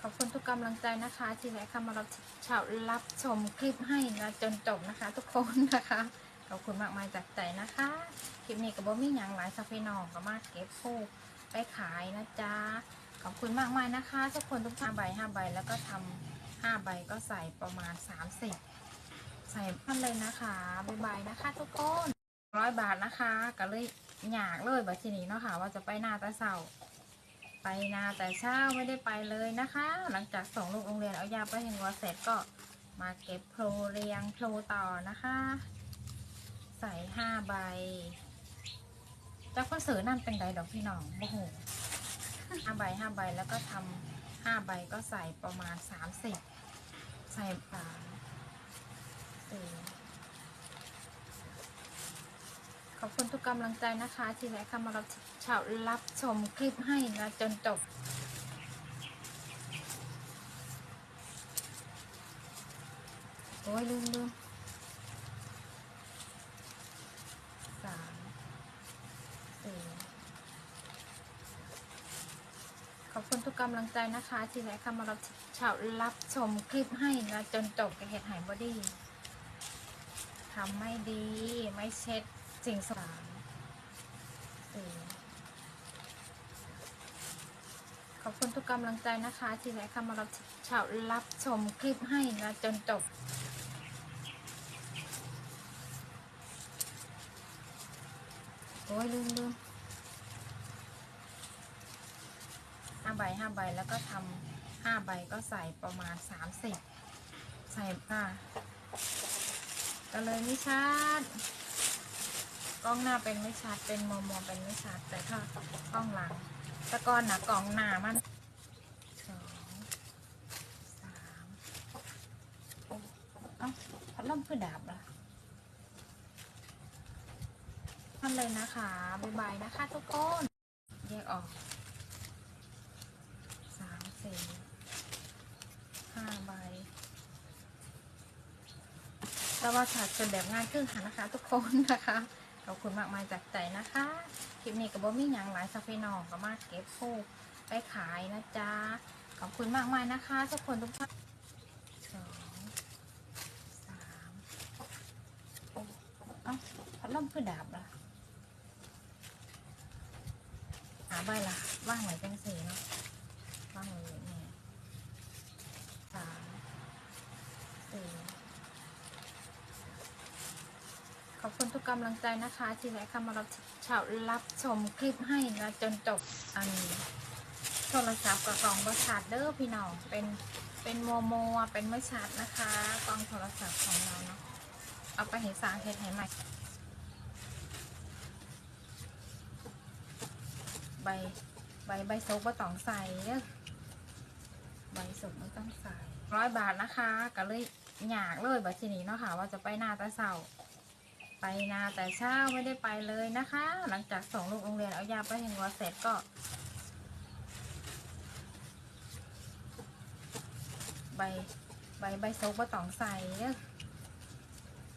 ขอบคุณทุกกำลังใจนะคะ ที่แวะเข้ามารับชาวรับชมคลิปให้นะจนจบนะคะ ทุกคนนะคะ ขอบคุณมากมายจากใจนะคะ คลิปนี้ก็บ่มีอย่างหลายสักพี่น้องก็มาเก็บผู้ไปขายนะจ๊ะ ขอบคุณมากมายนะคะ ทุกคนทุกท่านใบห้าใบแล้วก็ทำห้าใบก็ใส่ประมาณสามสิบใส่พันเลยนะคะบ๊ายบายนะคะ ทุกคนร้อยบาทนะคะก็เลย อยากเลยบัดทีนี้เนาะค่ะ ว่าจะไปนาแต่เสาไปนาแต่เช้าไม่ได้ไปเลยนะคะ หลังจากส่งลูกโรงเรียนเอายาไปถึงวัดเสร็จก็มาเก็บโพลเรียงโพลต่อนะคะ ใส่ห้าใบเจ้าก็เสือนั่นเป็นใดดอกพี่น้องโอ้โหห้าใบห้าใบแล้วก็ทำห้าใบก็ใส่ประมาณสามสิบใส่สามสี่ ขอบคุณทุกกำลังใจนะคะ ที่แวะเข้ามารับชาวรับชมคลิปให้นะจนจบโอ้ยลืมลืมสามสี่ขอบคุณทุกกำลังใจนะคะ ที่แวะเข้ามารับชาวรับชมคลิปให้นะจนจบกับเหตุหายบอดี้ทำไม่ดีไม่เช็ด สิ่งสามสี่ขอบคุณทุกกำลังใจนะคะ ที่แวะเข้ามารับชาวรับชมคลิปให้นะจนจบโอ้ยลืมลืมห้าใบห้าใบแล้วก็ทำห้าใบก็ใส่ประมาณสามสิบใส่ค่ะก็เลยไม่ชัด กล้องหน้าเป็นไม่ชัด เป็นมอมอเป็นไม่ชัด แต่ถ้ากล้องหลังตะกอนหนะกล่องหนามันสองสามโอ้เอ้าพัดลมคือดับละทำเลยนะคะบ๊ายบายนะคะทุกคนแยกออกสามสี่ห้าใบแต่ว่าฉากจนแบบง่ายขึ้นค่ะนะคะทุกคนนะคะ ขอบคุณมากมายจากใจนะคะ คลิปนี้กับบ่มีอย่างหลายสักพี่น้องก็มาเก็บโคกไปขายนะจ๊ะ ขอบคุณมากมายนะคะ ทุกคนทุกท่านสองสามโอ้เอ้าพัดลมคือดาบละหาใบละว่างไว้จังสีเนาะว่างเลยเนี่ยสามสี่ขอบคุณทุ กำลังใจนะคะที่แวะเข้ามารับชาวรับชมคลิปให้นะจนจบอันโทรศัพท์กับกล่องประชาร์เดอพี่น้องเป็นเป็นโมโมเป็นไม่ชัดนะคะกล่องโทรศัพท์ของเราเนาะเอาไปเห็นสางเห็นเห็นใหม่ใบใบใบโซกบ่ต้องใส่เด้อใบสดไม่ต้องใส่ร้อยบาทนะคะ ก็เลยอยากเลยบัดทีนี้เนาะค่ะ ว่าจะไปหน้าต่เสาไป นาแต่เช้าไม่ได้ไปเลยนะคะ หลังจากส่งลูกโรงเรียนเอายาไปถึงวัดเสร็จก็ใบใบใบโซกบ่ต้องใส่เด้อ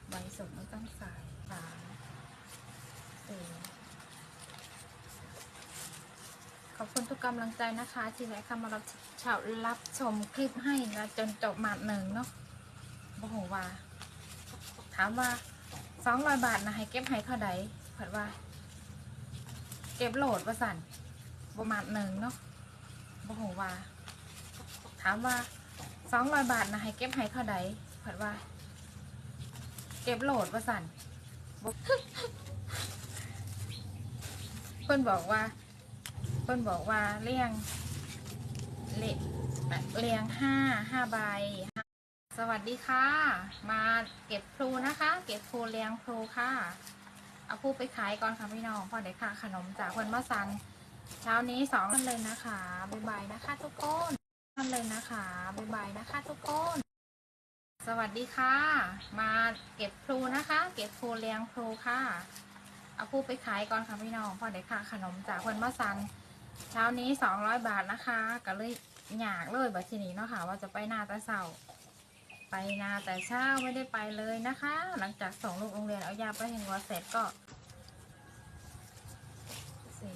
ใบสดไม่ต้องใส่สามสี่ขอบคุณทุกกำลังใจนะคะที่แวะเข้ามารับชาวรับชมคลิปให้นะจนจบมาหนึ่งเนาะโอ้โหว่า ถามว่า สองร้อยบาทนะให้เก็บให้เท่าใดผัดว่า เก็บโหลดประสันประมาณหนึ่งเนาะโอ้โหว่า ถามว่าสองร้อยบาทนะให้เก็บให้เท่าใดผัดว่า เก็บโหลดประสันเพื่อนบอกว่า เพิ่อนบอกว่าเลี้ยงเละเลี้ยงห้าห้าใบ สวัสดีค่ะ มาเก็บพลูนะคะ เก็บพลูเลี้ยงพลูค่ะ เอาพลูไปขายก่อนค่ะพี่น้องพอได้ค่ะ ขนมจากคนมาสันเช้านี้สองท่านเลยนะคะบ๊ายบายนะคะ ทุกคนท่านเลยนะคะบ๊ายบายนะคะ ทุกคน สวัสดีค่ะ มาเก็บพลูนะคะ เก็บพลูเลี้ยงพลูค่ะ เอาพลูไปขายก่อนค่ะพี่น้องพอได้ค่ะ ขนมจากคนมาสันเช้านี้สองร้อยบาทนะคะ ก็เลยอยากเลยบัดทีนี้เนาะค่ะ ว่าจะไปนาต่เสา ไปนาแต่เช้าไม่ได้ไปเลยนะคะ หลังจากส่งลูกโรงเรียนเอายาไปเห็นวัวเสร็จก็สี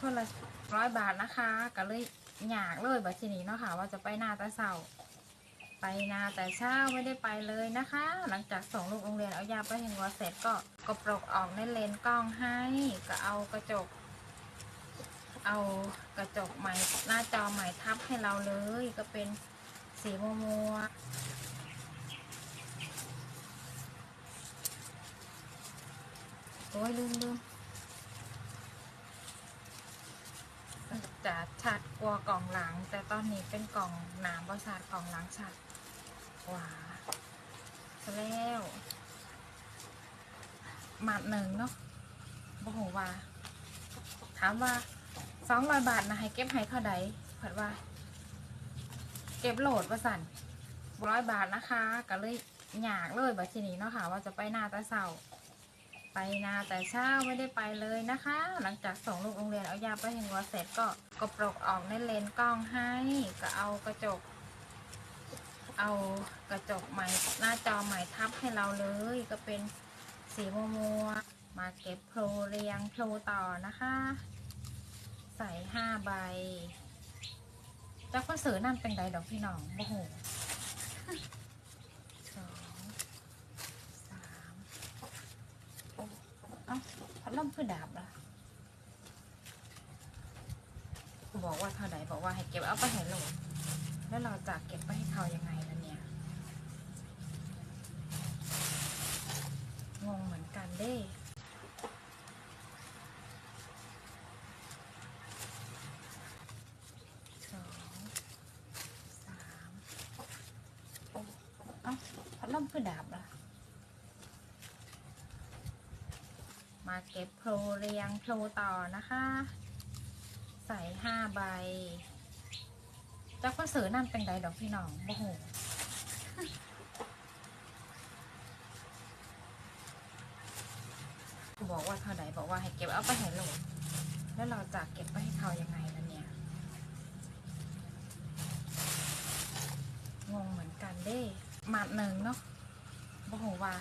คนละร้อยบาทนะคะ ก็เลยอยากเลยบัชินีเนาะคะ่ะ ว่าจะไปนาแต่เช้าไปนาแต่เช้าไม่ได้ไปเลยนะคะ หลังจากส่งลูกโรงเรียนเอายาไปเห็นวัวเสร็จก็กระปรกออกในเลนกล้องให้ก็เอากระจก เอากระจกใหม่หน้าจอใหม่ทับให้เราเลยก็เป็นสีมัวมัวโอ้ยลืมลืมจะชัดกลัวกล่องหลัง แต่ตอนนี้เป็นกล่องหนามประสาทกล่องหลังชัดหวาแล้วหมัดหนึ่งเนาะโอ้โหว่าถามว่า สองร้อยบาทนะให้เก็บให้เท่าใดผัดว่า เก็บโหลดประสันร้อยบาทนะคะ ก็เลยอยากเลยบัดทีนี้เนาะค่ะ ว่าจะไปนาแต่เสาไปนาแต่เช้าไม่ได้ไปเลยนะคะ หลังจากส่งลูกโรงเรียนเอายาไปเห็นวัวเสร็จก็ก็ปลกออกในเลนกล้องให้ ก็เอากระจก เอากระจกใหม่หน้าจอใหม่ทับให้เราเลย ก็เป็นสีมัวมัวมาเก็บโพลเรียงโพลต่อนะคะ ใส่ห้าใบเจ้าก็เสือนั่นเป็นใดดอกพี่น้องโอ้โหสองสามโอ้เอ้าพัดลมคือดาบละบอกว่าเท่าใดบอกว่าให้เก็บเอาไปให้โหลดแล้วเราจะเก็บไปให้เขายังไงล่ะเนี่ยงงเหมือนกันเด้สองสามโอ้เอ้าพัด ลมคือดาบล่ะ มาเก็บโพลเรียงโพลต่อนะคะ ใส่ห้าใบเจ้าก็เสือนั่นเป็นใดดอกพี่น้องโอ้โหบอกว่าเท่าใดบอกว่าให้เก็บเอาไปให้โหลดแล้วเราจะเก็บไปให้เขายังไงล่ะเนี่ย งงเหมือนกันเด้ หมัดหนึ่งเนาะโอ้โหว่า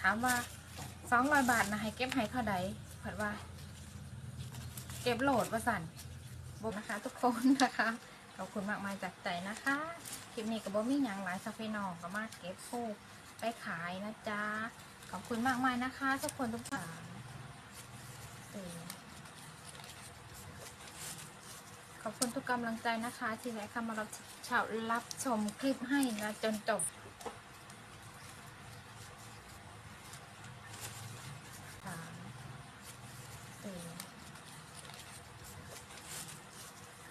ถามว่าสองร้อยบาทนะให้เก็บให้เท่าใดผัดว่า เก็บโหลดประสันบนะคะ ทุกคนนะคะขอบคุณมากมายจากใจนะคะคลิปนี้กับบ่มีหยังหลายสักพี่น้องก็มาเก็บผูกไปขายนะจ๊ะขอบคุณมากมายนะคะ ทุกคนทุกท่านสี่ ขอบคุณทุกกำลังใจนะคะ ที่แวะเข้ามารับชาวรับชมคลิปให้นะจนจบสามสี่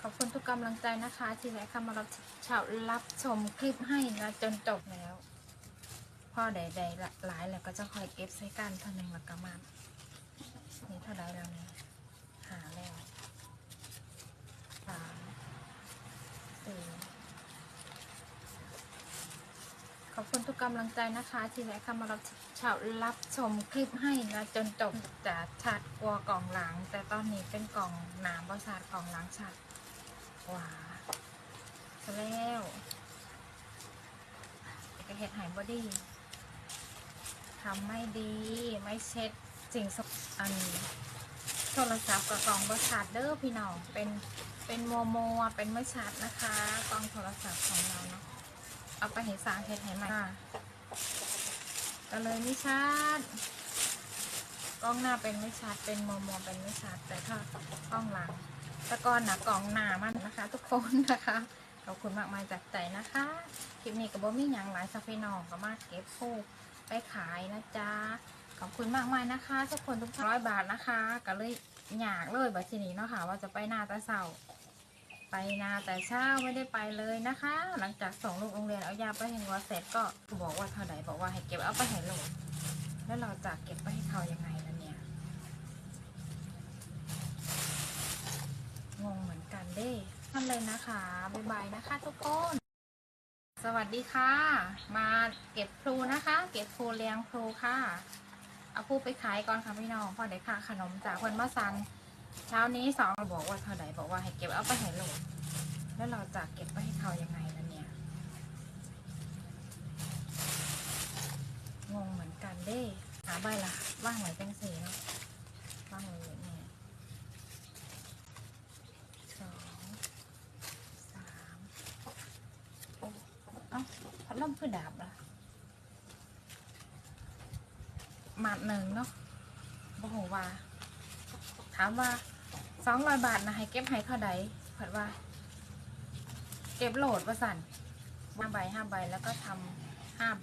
ขอบคุณทุกกำลังใจนะคะ ที่แวะเข้ามารับชาวรับชมคลิปให้นะจนจบแล้วพ่อใดๆหลายแล้วก็จะคอยเก็บใส่กันเท่านึงแล้วก็มานี่เท่าใดแล้วเนี่ยหาแล้วสามสี่ ขอบคุณทุกกำลังใจนะคะ ที่แวะเข้ามารับชาวรับชมคลิปให้นะจนจบจะชัดกลัวกล่องหลัง แต่ตอนนี้เป็นกล่องหนามประสาทกล่องหลังชัดหวาซะแล้วกระเห็ดหายบอดี้ทำไม่ดีไม่เช็ดสิ่งสกอัน โทรศัพท์กับกล่องประสาทเด้อพี่น้องเป็นเป็นโมโมวเป็นไม่ชัดนะคะกล่องโทรศัพท์ของเราเนาะเอาไปเห็นสางเห็ดใหใหม่ก็เลยไม่ชัดกล้องหน้าเป็นไม่ชัดเป็นโมโมเป็นไม่ชัดแต่ถ้ากล้องหลังตะกอนนะกล่องหนามันนะคะ ทุกคนนะคะขอบคุณมากมายจากใจนะคะคลิปนี้กับบ่มีหยังหลายสักพี่น้องก็มาเก็บผูกไปขายนะจ๊ะ ขอบคุณมากมายนะคะ ทุกคนทุกร้อยบาทนะคะ ก็เลยอยากเลยบัดทีนี้เนาะค่ะ ว่าจะไปนาแต่เสาไปนาแต่เช้าไม่ได้ไปเลยนะคะ หลังจากส่งลูกโรงเรียนเอายาไปเห็นวัวเสร็จก็บอกว่าเท่าไหร่บอกว่าให้เก็บเอาไปให้โหลดแล้วเราจะเก็บไปให้เขายังไงล่ะเนี่ยงงเหมือนกันเด้ท่านเลยนะคะบ๊ายบายนะคะ ทุกคนสวัสดีค่ะ มาเก็บพลูนะคะ เก็บพลูเลี้ยงพลูค่ะ เอาผู้ไปขายก่อนค่ะพี่น้องพอได้ค่าขนมจากคนมาสั่งเช้านี้สองบอกว่าเท่าไหร่บอกว่าให้เก็บเอาไปให้โหลดแล้วเราจะเก็บไปให้เขายังไงล่ะเนี่ยงงเหมือนกันเด้หาใบละว่างไหมเป็นสีเนาะว่างไหวอย่างเงี้ยสองสามอ้าพัดลมคือดาบละ หมัดหนึ่งเนาะบ่โหว่า ถามว่าสองร้อยบาทนะให้เก็บให้เท่าใดเผัดว่า เก็บโหลดว่าสั่นห้าใบห้าใบแล้วก็ทำห้าใบ